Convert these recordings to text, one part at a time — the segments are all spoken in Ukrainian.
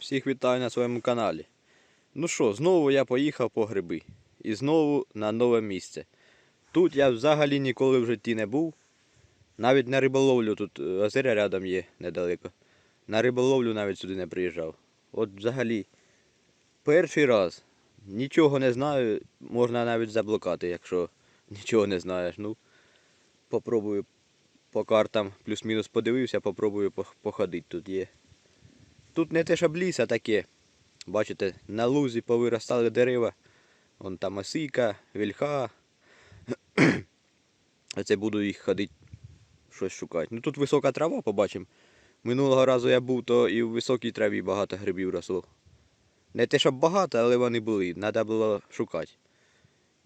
Всіх вітаю на своєму каналі. Ну що, знову я поїхав по гриби. І знову на нове місце. Тут я взагалі ніколи в житті не був. Навіть на риболовлю тут е, озеро рядом є недалеко. На риболовлю навіть сюди не приїжджав. От взагалі, перший раз. Нічого не знаю, можна навіть заблукати, якщо нічого не знаєш. Ну, попробую по картам плюс-мінус подивився, попробую походити тут є. Тут не те, щоб ліс, а таке. Бачите, на лузі повиростали дерева. Вон там осика, вільха. Оце буду їх ходити щось шукати. Ну тут висока трава, побачимо. Минулого разу я був, то і в високій траві багато грибів росло. Не те, щоб багато, але вони були. Треба було шукати.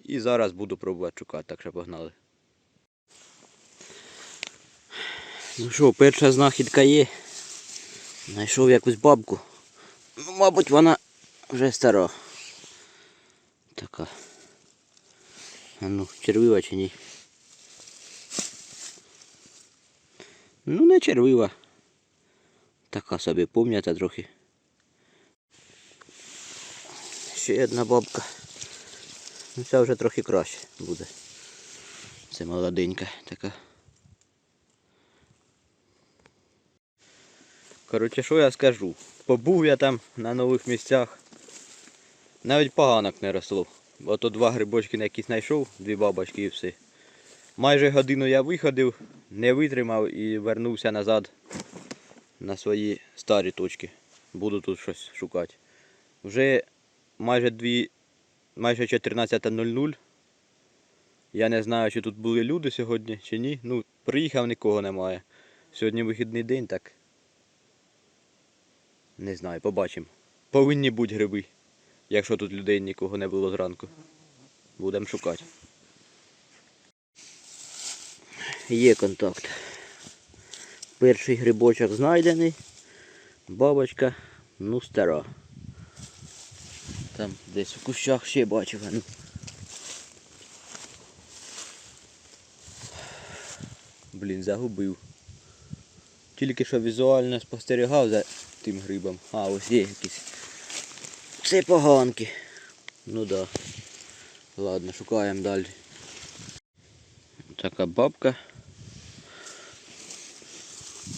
І зараз буду пробувати шукати, так що погнали. Ну що, перша знахідка є. Знайшов якусь бабку. Ну, мабуть, вона вже стара. Така. А ну, червива чи ні? Ну, не червива. Така собі пом'ята трохи. Ще одна бабка. Ну, ця вже трохи краще буде. Це молоденька така. Коротше, що я скажу? Побув я там на нових місцях. Навіть поганок не росло. Ото два грибочки на які знайшов, дві бабочки і все. Майже годину я виходив, не витримав і вернувся назад на свої старі точки. Буду тут щось шукати. Вже майже дві, майже 14.00. Я не знаю, чи тут були люди сьогодні, чи ні. Ну, приїхав, нікого немає. Сьогодні вихідний день, так не знаю, побачимо. Повинні бути гриби, якщо тут людей нікого не було зранку. Будемо шукати. Є контакт. Перший грибочок знайдений. Бабочка, ну стара. Там десь в кущах ще бачив. Ну. Блін, загубив. Тільки що візуально спостерігав за тим грибом. А, ось є якісь. Це поганки. Ну да. Ладно, шукаємо далі. Така бабка.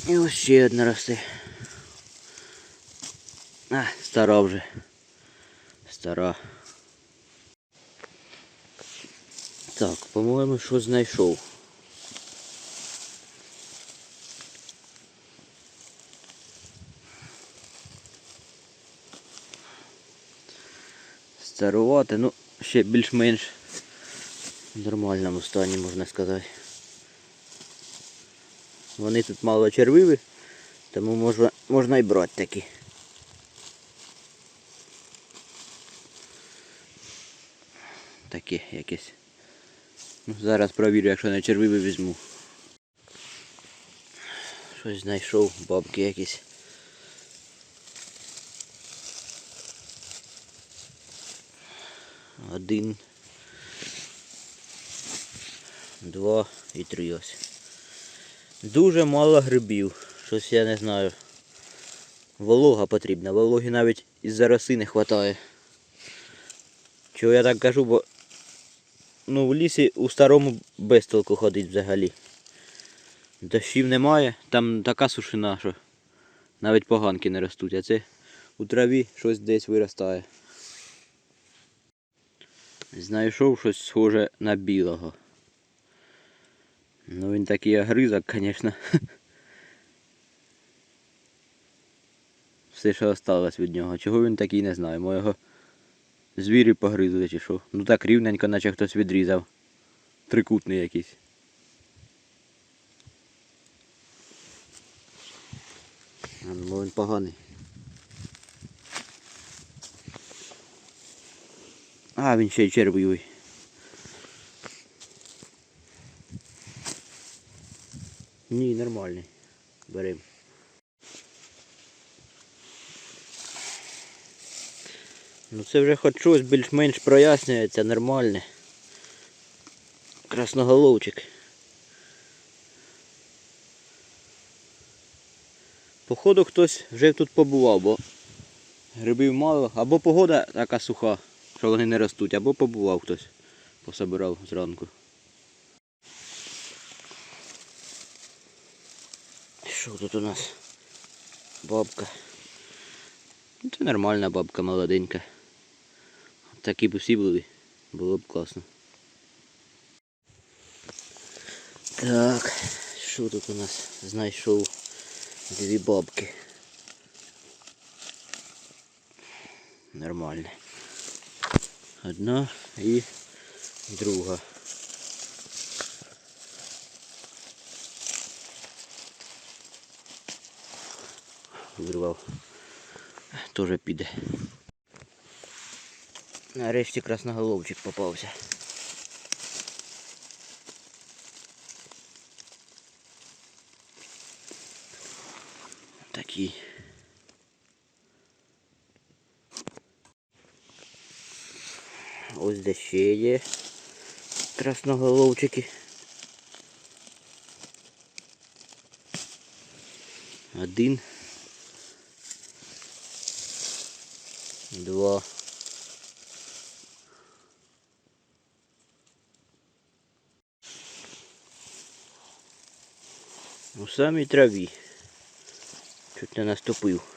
І ось ще одна росте. А, стара вже. Стара. Так, по-моєму, що знайшов. Старувати, ну, ще більш-менш в нормальному стані, можна сказати. Вони тут мало червиві, тому можна, можна і брати такі. Такі якісь. Ну, зараз провірю, якщо не червиві візьму. Щось знайшов, бабки якісь. Один, два і три ось. Дуже мало грибів. Щось я не знаю. Волога потрібна. Вологи навіть із-за роси не вистачає. Чого я так кажу, бо ну, в лісі у старому без толку ходить взагалі. Дощів немає, там така сушина, що навіть поганки не ростуть, а це у траві щось десь виростає. Знайшов щось схоже на білого. Ну він такий огризок, звісно. Все, що осталось від нього. Чого він такий, не знаю. Моєго звірі погризли чи що. Ну так рівненько, наче хтось відрізав. Трикутний якийсь. А, ну, він поганий. А, він ще й червивий. Ні, нормальний. Берем. Ну це вже хоч щось більш-менш прояснюється, нормальне. Красноголовчик. Походу хтось вже тут побував, бо Грибів мало, або погода така суха, що вони не ростуть, або побував хтось, пособирав зранку. Що тут у нас? Бабка. Ну, Це нормальна бабка, молоденька. Такі б усі були, було б класно. Так, що тут у нас? Знайшов дві бабки. Нормально. Одна і друга. Вирвав. Тоже піде. Нарешті красноголовчик попався. Такий. Ось де ще є красноголовчики. Один. Два. У самій траві. Чуть не наступив.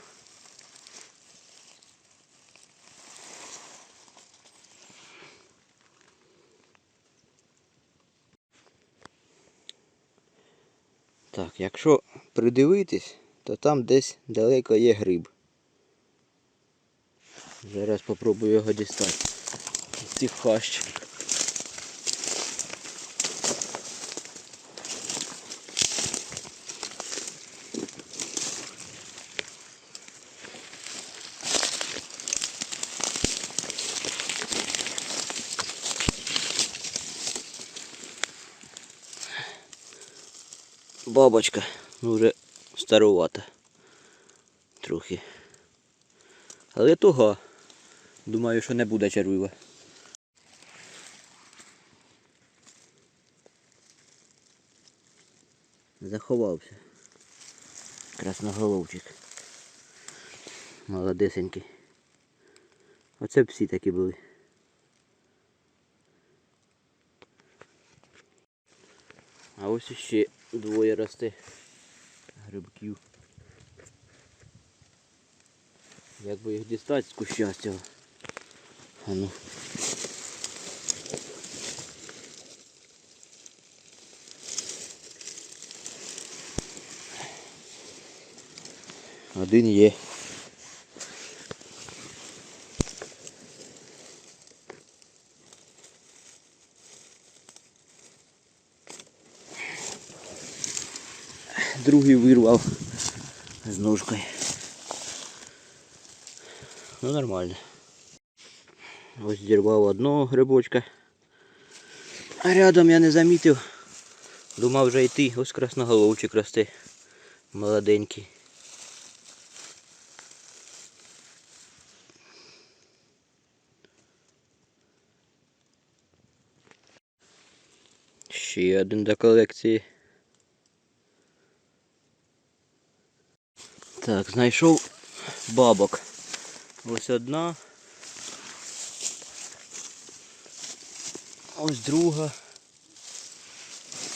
Так, якщо придивитись, то там десь далеко є гриб. Зараз попробую його дістати. З цих хащ. Бабочка, ну вже старувата. Трохи. Але туга. Думаю, що не буде червива. Заховався. Красноголовчик. Молодесенький. Оце всі такі були. А ось іще двоє росте грибків. Як би їх дістати з куща цього? А ну. Один є. Другий вирвав з ножкою. Ну нормально. Ось зірвав одного грибочка. А рядом я не замітив. Думав вже йти. Ось красноголовчик росте. Молоденький. Ще один до колекції. Так, знайшов бабок. Ось одна. Ось друга.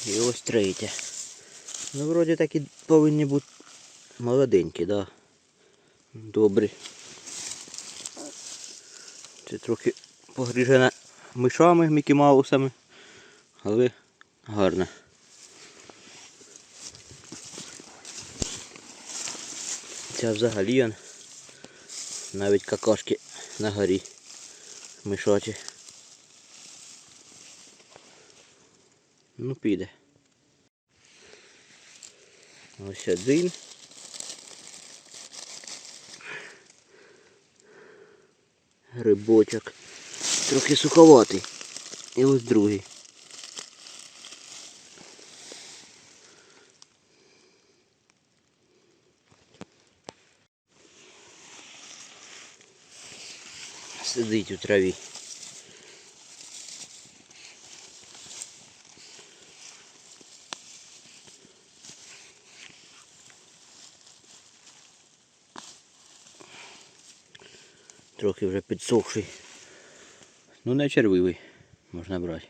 І ось третя. Ну, вроді такі повинні бути молоденькі, да. Добрі. Це трохи погріжена мишами, Мікі Маусами, але гарна. Ця взагалі он, навіть какашки на горі мишачі. Ну піде. Ось один. Грибочок. Трохи суховатий. І ось другий. Сидить у траві. трохи вже підсохший. Ну не червивий, можна брати.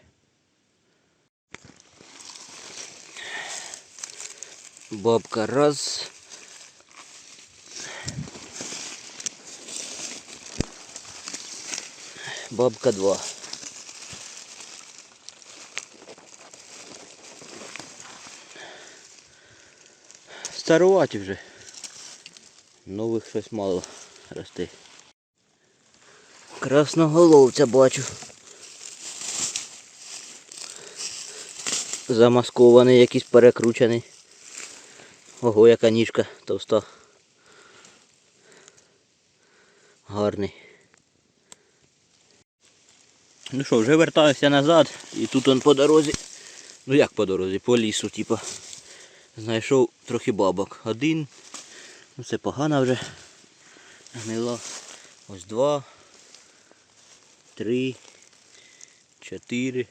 Бабка раз. Бабка два. Старуваті вже. Нових щось мало рости. Красноголовця бачу. Замаскований якийсь перекручений. Ого, яка ніжка товста. Гарний. Ну що, вже вертаюся назад і тут он по дорозі. Ну як по дорозі, по лісу, типа. Знайшов трохи бабок. Один. Ну це погано вже. Гнила. Ось два. Три. Чотири.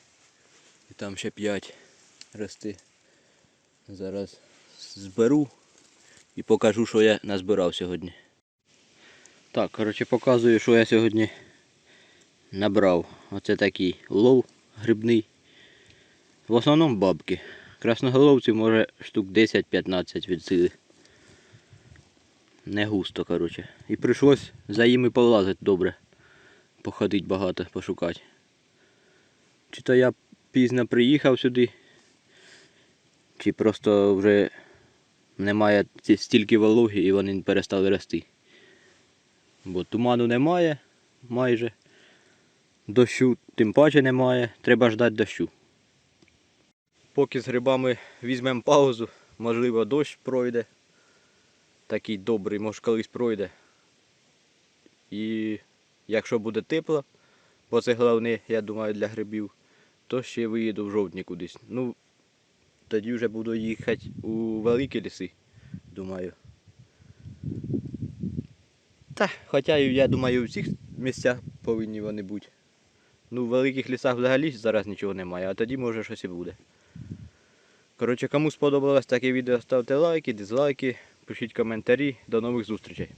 І там ще п'ять рости. Зараз зберу і покажу, що я назбирав сьогодні. Так, коротше, показую, що я сьогодні набрав. Оце такий лов грибний. В основному бабки. Красноголовців може штук 10-15 від сили. Не густо, коротше. І прийшлось за ними полазити добре. Походити багато, пошукати. Чи то я пізно приїхав сюди, чи просто вже немає стільки вологи і вони перестали рости. Бо туману немає майже. Дощу тим паче немає, треба ждати дощу. Поки з грибами візьмемо паузу, можливо дощ пройде. Такий добрий, може колись пройде. І якщо буде тепло, бо це головне, я думаю, для грибів, то ще виїду в жовтні кудись. Ну, тоді вже буду їхати у великі ліси, думаю. Та, хоча я думаю, у всіх місцях повинні вони бути. Ну, в великих лісах взагалі зараз нічого немає, а тоді може щось і буде. Коротше, кому сподобалось таке відео, ставте лайки, дизлайки, пишіть коментарі. До нових зустрічей.